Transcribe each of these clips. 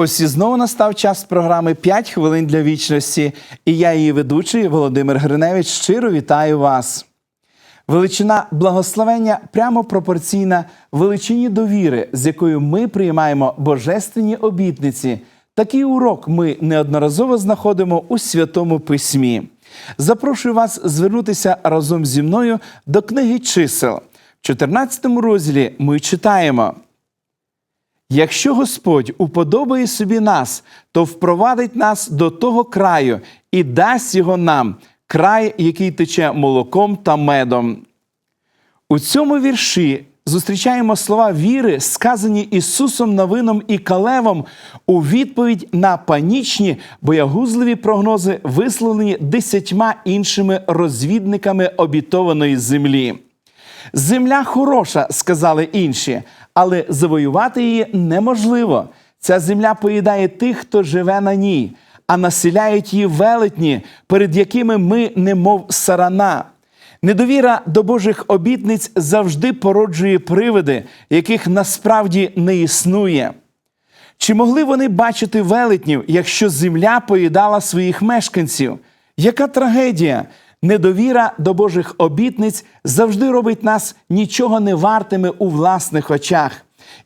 Ось і знову настав час програми «5 хвилин для вічності, і я її ведучий Володимир Гриневич щиро вітаю вас. Величина благословення прямо пропорційна величині довіри, з якою ми приймаємо божественні обітниці. Такий урок ми неодноразово знаходимо у Святому Письмі. Запрошую вас звернутися разом зі мною до книги чисел. В 14 розділі ми читаємо. Якщо Господь уподобає собі нас, то впровадить нас до того краю і дасть його нам, край, який тече молоком та медом. У цьому вірші зустрічаємо слова віри, сказані Ісусом Новином і Калевом у відповідь на панічні боягузливі прогнози, висловлені десятьма іншими розвідниками обітованої землі. Земля хороша, сказали інші, але завоювати її неможливо. Ця земля поїдає тих, хто живе на ній, а населяють її велетні, перед якими ми, немов сарана. Недовіра до Божих обітниць завжди породжує привиди, яких насправді не існує. Чи могли вони бачити велетнів, якщо земля поїдала своїх мешканців? Яка трагедія? Недовіра до Божих обітниць завжди робить нас нічого не вартими у власних очах.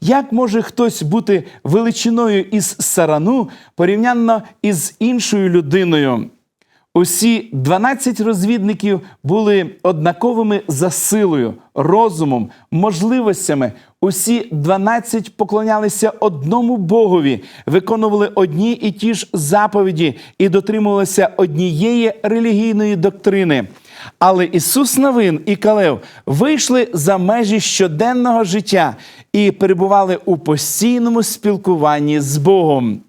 Як може хтось бути величиною із сарану порівняно із іншою людиною? Усі 12 розвідників були однаковими за силою, розумом, можливостями. Усі 12 поклонялися одному Богові, виконували одні і ті ж заповіді і дотримувалися однієї релігійної доктрини. Але Ісус Новин і Калев вийшли за межі щоденного життя і перебували у постійному спілкуванні з Богом.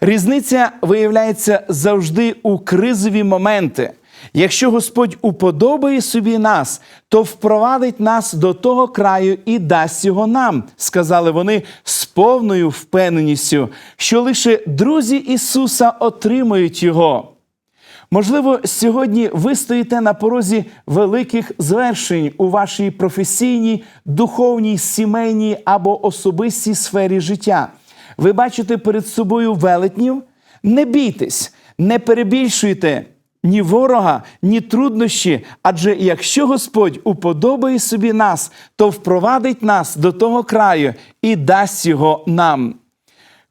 Різниця виявляється завжди у кризові моменти. Якщо Господь уподобає собі нас, то впровадить нас до того краю і дасть його нам, сказали вони з повною впевненістю, що лише друзі Ісуса отримують його. Можливо, сьогодні ви стоїте на порозі великих звершень у вашій професійній, духовній, сімейній або особистій сфері життя. Ви бачите перед собою велетнів? Не бійтесь, не перебільшуйте ні ворога, ні труднощі. Адже якщо Господь уподобає собі нас, то впровадить нас до того краю і дасть його нам.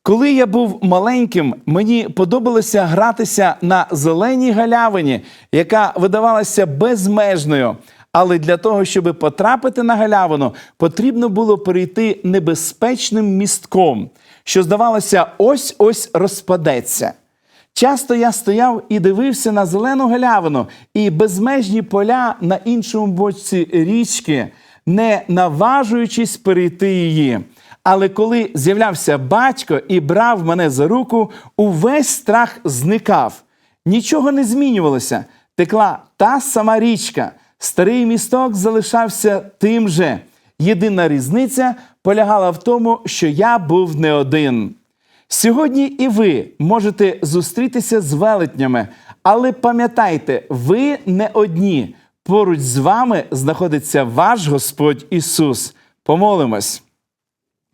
Коли я був маленьким, мені подобалося гратися на зеленій галявині, яка видавалася безмежною. Але для того, щоб потрапити на галявину, потрібно було перейти небезпечним містком, що, здавалося, ось ось розпадеться. Часто я стояв і дивився на зелену галявину і безмежні поля на іншому боці річки, не наважуючись перейти її. Але коли з'являвся батько і брав мене за руку, увесь страх зникав. Нічого не змінювалося. Текла та сама річка. Старий місток залишався тим же. Єдина різниця полягала в тому, що я був не один. Сьогодні і ви можете зустрітися з велетнями, але пам'ятайте, ви не одні. Поруч з вами знаходиться ваш Господь Ісус. Помолимось.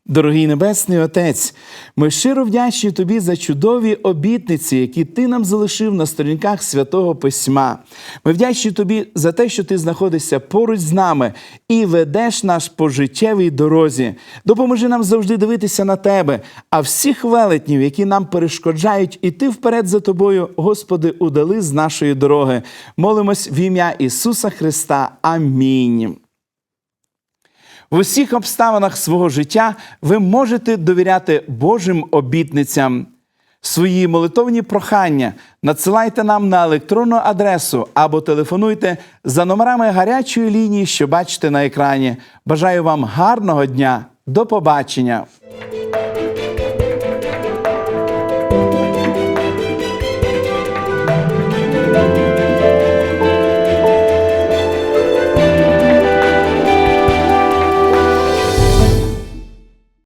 Дорогий Небесний Отець, ми щиро вдячні Тобі за чудові обітниці, які Ти нам залишив на сторінках святого Письма. Ми вдячні Тобі за те, що Ти знаходишся поруч з нами і ведеш наш по життєвій дорозі. Допоможи нам завжди дивитися на Тебе, а всіх велетнів, які нам перешкоджають іти вперед за Тобою, Господи, удали з нашої дороги. Молимось в ім'я Ісуса Христа. Амінь. В усіх обставинах свого життя ви можете довіряти Божим обітницям. Свої молитовні прохання надсилайте нам на електронну адресу або телефонуйте за номерами гарячої лінії, що бачите на екрані. Бажаю вам гарного дня. До побачення!